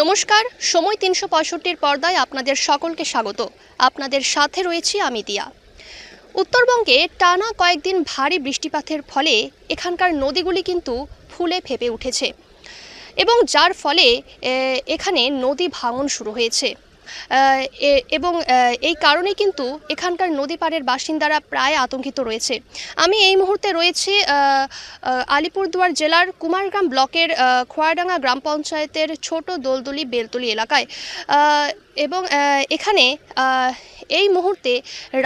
নমস্কার, সময় তিনশো পঁয়ষট্টির পর্দায় আপনাদের সকলকে স্বাগত। আপনাদের সাথে রয়েছি আমি দিয়া। উত্তরবঙ্গে টানা কয়েকদিন ভারী বৃষ্টিপাতের ফলে এখানকার নদীগুলি কিন্তু ফুলে ফেপে উঠেছে। এবং যার ফলে এখানে নদী ভাঙন শুরু হয়েছে। এবং এই কারণে কিন্তু এখানকার নদী পাড়ের বাসিন্দারা প্রায় আতঙ্কিত রয়েছে। আমি এই মুহূর্তে রয়েছি আলিপুরদুয়ার জেলার কুমারগ্রাম ব্লকের খোয়াডাঙ্গা গ্রাম পঞ্চায়েতের ছোট দোলদুলি বেলতলি এলাকায়। এবং এখানে এই মুহূর্তে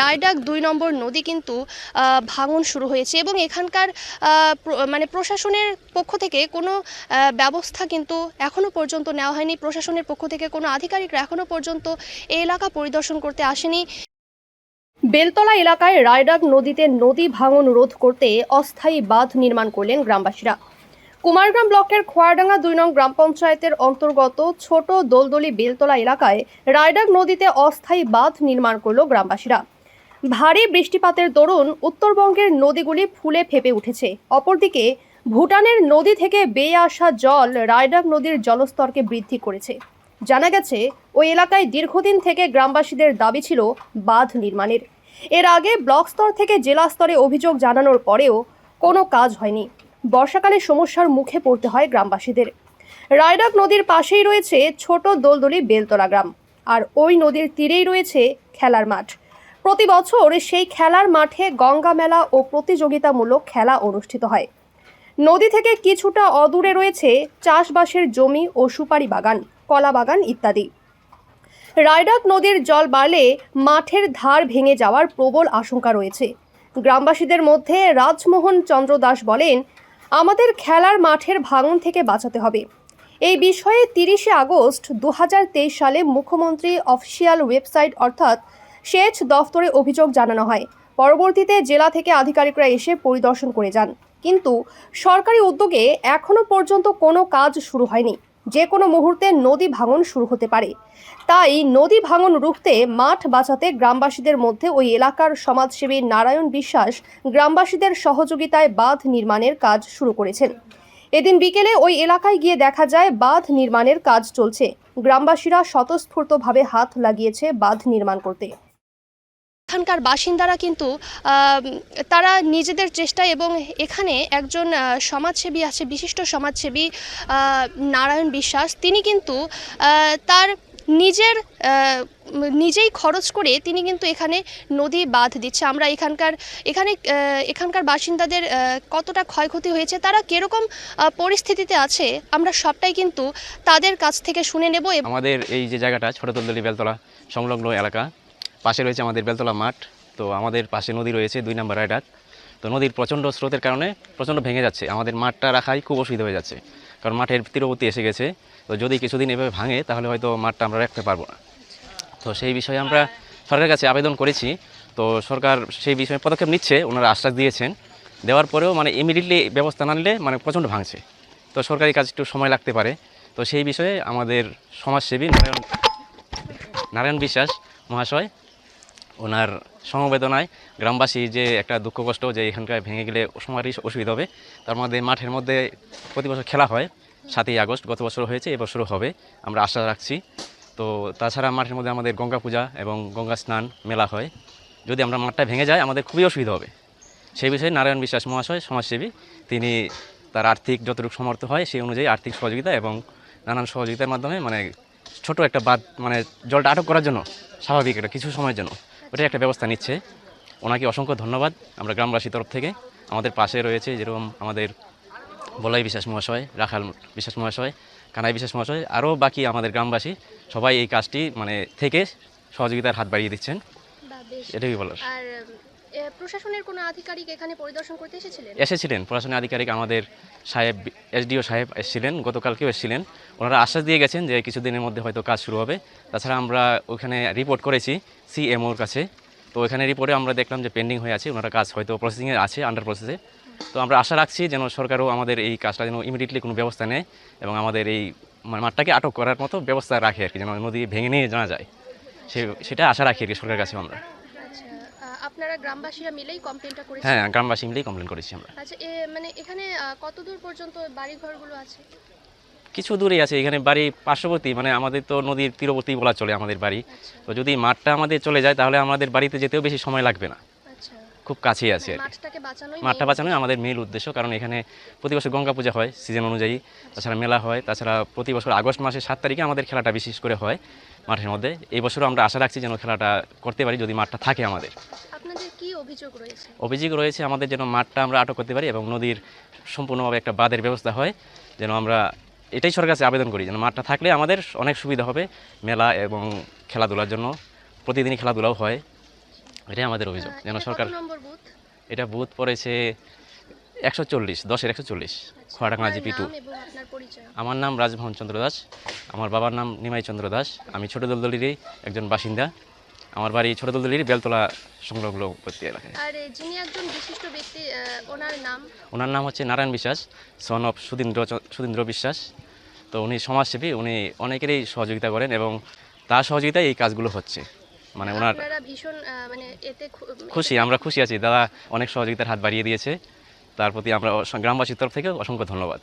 রায়ডাক দুই নম্বর নদী কিন্তু ভাঙন শুরু হয়েছে এবং এখানকার মানে প্রশাসনের পক্ষ থেকে কোনো ব্যবস্থা কিন্তু এখনও পর্যন্ত নেওয়া হয়নি। প্রশাসনের পক্ষ থেকে কোনো আধিকারিকরা এখনও পর্যন্ত এই এলাকা পরিদর্শন করতে আসেনি। বেলতলা এলাকায় রায়ডাক নদীতে নদী ভাঙন রোধ করতে অস্থায়ী বাঁধ নির্মাণ করলেন গ্রামবাসীরা। কুমারগ্রাম ব্লকের খোয়াডাঙ্গা দুই নং গ্রাম পঞ্চায়েতের অন্তর্গত ছোট দোলদলি বেলতলা এলাকায় রায়ডাক নদীতে অস্থায়ী বাঁধ নির্মাণ করল গ্রামবাসীরা। ভারী বৃষ্টিপাতের দরুন উত্তরবঙ্গের নদীগুলি ফুলে ফেপে উঠেছে। অপরদিকে ভুটানের নদী থেকে বেয়ে আসা জল রায়ডাক নদীর জলস্তরকে বৃদ্ধি করেছে। জানা গেছে, ওই এলাকায় দীর্ঘদিন থেকে গ্রামবাসীদের দাবি ছিল বাঁধ নির্মাণের। এর আগে ব্লক স্তর থেকে জেলা স্তরে অভিযোগ জানানোর পরেও কোনো কাজ হয়নি। বর্ষাকালে সমস্যার মুখে পড়তে হয় গ্রামবাসীদের। রায়ডাক নদীর পাশেই রয়েছে ছোট দোলদলি বেলতলা গ্রাম, আর ওই নদীর তীরেই রয়েছে খেলার মাঠ। প্রতি বছর সেই খেলার মাঠে গঙ্গা মেলা ও প্রতিযোগিতামূলক খেলা অনুষ্ঠিত হয়। নদী থেকে কিছুটা অদূরে রয়েছে চাষবাসের জমি ও সুপারি বাগান। কলা বাগান ইত্যাদি। রায়ডাক নদীর জল বাড়লে মাঠের ধার ভেঙে যাওয়ার প্রবল আশঙ্কা রয়েছে। গ্রামবাসীদের মধ্যে রাজমোহন চন্দ্র দাস বলেন, আমাদের খেলার মাঠের ভাঙন থেকে বাঁচাতে হবে। এই বিষয়ে তিরিশে আগস্ট দু হাজার তেইশ সালে মুখ্যমন্ত্রী অফিসিয়াল ওয়েবসাইট অর্থাৎ সেচ দফতরে অভিযোগ জানানো হয়। পরবর্তীতে জেলা থেকে আধিকারিকরা এসে পরিদর্শন করে যান। কিন্তু সরকারি উদ্যোগে এখনও পর্যন্ত কোনো কাজ শুরু হয়নি। যে কোনো মুহূর্তে নদী ভাঙন শুরু হতে পারে। তাই নদী ভাঙন রুখতে মাঠ বাঁচাতে গ্রামবাসীদের মধ্যে ওই এলাকার সমাজসেবী নারায়ণ বিশ্বাস গ্রামবাসীদের সহযোগিতায় বাঁধ নির্মাণের কাজ শুরু করেছেন। এদিন বিকেলে ওই এলাকায় গিয়ে দেখা যায়, বাঁধ নির্মাণের কাজ চলছে। গ্রামবাসীরা স্বতঃস্ফূর্তভাবে হাত লাগিয়েছে বাঁধ নির্মাণ করতে। এখানকার বাসিন্দারা কিন্তু তারা নিজেদের চেষ্টা এবং এখানে একজন সমাজসেবী আছে, বিশিষ্ট সমাজসেবী নারায়ণ বিশ্বাস। তিনি কিন্তু তার নিজের নিজেই খরচ করে তিনি কিন্তু এখানে নদী বাঁধ দিচ্ছে। আমরা এখানকার, এখানে এখানকার বাসিন্দাদের কতটা ক্ষয়ক্ষতি হয়েছে, তারা কীরকম পরিস্থিতিতে আছে, আমরা সবটাই কিন্তু তাদের কাছ থেকে শুনে নেব আমাদের এই যে জায়গাটা ছোট দলদলি বেলতলা সংলগ্ন এলাকা পাশে রয়েছে আমাদের বেলতলা মাঠ। তো আমাদের পাশে নদী রয়েছে দুই নম্বর রাইডাক তো নদীর প্রচণ্ড স্রোতের কারণে প্রচণ্ড ভেঙে যাচ্ছে। আমাদের মাঠটা রাখাই খুব অসুবিধা হয়ে যাচ্ছে। কারণ মাঠের তীরবর্তী এসে গেছে। তো যদি কিছুদিন এভাবে ভাঙে, তাহলে হয়তো মাঠটা আমরা রাখতে পারব না। তো সেই বিষয়ে আমরা সরকারের কাছে আবেদন করেছি। তো সরকার সেই বিষয়ে পদক্ষেপ নিচ্ছে, ওনারা আশ্বাস দিয়েছেন। দেওয়ার পরেও মানে ইমিডিয়েটলি ব্যবস্থা না নিলে মানে প্রচণ্ড ভাঙছে। তো সরকারি কাজ একটু সময় লাগতে পারে। তো সেই বিষয়ে আমাদের সমাজসেবী নারায়ণ নারায়ণ বিশ্বাস মহাশয় ওনার সমবেদনায় গ্রামবাসী যে একটা দুঃখ কষ্ট যে এখানকার ভেঙে গেলে সমারই অসুবিধা হবে, তার মধ্যে মাঠের মধ্যে প্রতি বছর খেলা হয়, সাতই আগস্ট গত বছর হয়েছে এবছরও হবে, আমরা আশা রাখছি। তো তাছাড়া মাঠের মধ্যে আমাদের গঙ্গা পূজা এবং গঙ্গা স্নান মেলা হয়। যদি আমরা মাঠটা ভেঙে যায়, আমাদের খুবই অসুবিধা হবে। সেই বিষয়ে নারায়ণ বিশ্বাস মহাশয়, সমাজসেবী, তিনি তার আর্থিক যতটুকু সমর্থ হয়, সেই অনুযায়ী আর্থিক সহযোগিতা এবং নানান সহযোগিতার মাধ্যমে মানে ছোট একটা বাদ মানে জলটা আটক করার জন্য স্বাভাবিক একটা কিছু সময়ের জন্য। ওটাই একটা ব্যবস্থা নিচ্ছে। ওনাকে অসংখ্য ধন্যবাদ। আমরা গ্রামবাসীর তরফ থেকে আমাদের পাশে রয়েছে যেরকম আমাদের বলাই বিশ্বাস মহাশয় রাখাল বিশ্বাস মহাশয় কানাই বিশ্বাস মহাশয় আরও বাকি আমাদের গ্রামবাসী সবাই এই কাজটি মানে থেকে সহযোগিতার হাত বাড়িয়ে দিচ্ছেন। এটাই বলার। প্রশাসনের কোনো আধিকারিক এখানে পরিদর্শন করতে এসেছিলেন? এসেছিলেন। প্রশাসনিক আধিকারিক আমাদের সাহেব, এসডিও সাহেব এসেছিলেন, গতকালকেও এসেছিলেন। ওনারা আশ্বাস দিয়ে গেছেন যে কিছুদিনের মধ্যে হয়তো কাজ শুরু হবে। তাছাড়া আমরা ওখানে রিপোর্ট করেছি সিএমওর কাছে। তো ওখানে রিপোর্টে আমরা দেখলাম যে পেন্ডিং হয়ে আছে, ওনারা কাজ হয়তো প্রসেসিংয়ে আছে আন্ডার প্রসেসে তো আমরা আশা রাখছি যেন সরকারও আমাদের এই কাজটা যেন ইমিডিয়েটলি কোনো ব্যবস্থা নেয় এবং আমাদের এই মাঠটাকে আটক করার মতো ব্যবস্থা রাখে আর কি, যেন নদী ভেঙে নিয়ে জানা যায়। সে সেটা আশা রাখি আর কি সরকারের কাছে আমরা। আপনারা গ্রামবাসীরা মিলেই কমপ্লেনটা করেছেন? হ্যাঁ গ্রামবাসী মিলেই কমপ্লেন করেছি আমরা। আচ্ছা এ মানে এখানে কতদূর পর্যন্ত বাড়ি ঘরগুলো আছে? কিছু দূরেই আছে এখানে বাড়ি পার্শ্ববর্তী মানে আমাদের তো নদীর তীরবর্তী বলা চলে আমাদের বাড়ি। আচ্ছা। তো যদি মাঠটা আমাদের চলে যায় তাহলে আমাদের বাড়িতে যেতেও বেশি সময় লাগবে না। খুব কাছেই আছে আর কি। মাঠটা বাঁচানোই আমাদের মূল উদ্দেশ্য কারণ এখানে প্রতি বছর গঙ্গা পূজা হয় সিজন অনুযায়ী তাছাড়া মেলা হয় তাছাড়া প্রতি বছর আগস্ট মাসের সাত তারিখে আমাদের খেলাটা বিশেষ করে হয় মাঠের মধ্যে। এই বছরও আমরা আশা রাখছি যেন খেলাটা করতে পারি যদি মাঠটা থাকে আমাদের। অভিযোগ রয়েছে? অভিযোগ রয়েছে আমাদের যেন মাঠটা আমরা আটক করতে পারি এবং নদীর সম্পূর্ণভাবে একটা বাঁধের ব্যবস্থা হয় যেন আমরা এটাই সরকার কাছে আবেদন করি যেন মাঠটা থাকলে আমাদের অনেক সুবিধা হবে মেলা এবং খেলাধুলার জন্য। প্রতিদিনই খেলাধুলাও হয়। এটাই আমাদের অভিযোগ যেন সরকার এটা বুথ পড়েছে একশো চল্লিশ দশের একশো চল্লিশ খোয়াডাঙ্গা আপনার জিপি টু। আমার নাম রাজমোহন চন্দ্র দাস আমার বাবার নাম নিমাই চন্দ্র দাস আমি ছোটো দলদলিরই একজন বাসিন্দা। আমার বাড়ি ছোট দলদলির বেলতলা সংলগ্ন উপত্যকা এলাকায়। আর যিনি একজন বিশিষ্ট ব্যক্তি ওনার নাম? ওনার নাম হচ্ছে নারায়ণ বিশ্বাস সন অফ সুধীন্দ্র সুধীন্দ্র বিশ্বাস। তো উনি সমাজসেবী উনি অনেকেরই সহযোগিতা করেন এবং তার সহযোগিতায় এই কাজগুলো হচ্ছে। মানে ওনার ভীষণ মানে এতে খুশি আমরা খুশি আছি। দাদা অনেক সহযোগিতার হাত বাড়িয়ে দিয়েছে। তার প্রতি আমরা গ্রামবাসীর তরফ থেকে অসংখ্য ধন্যবাদ।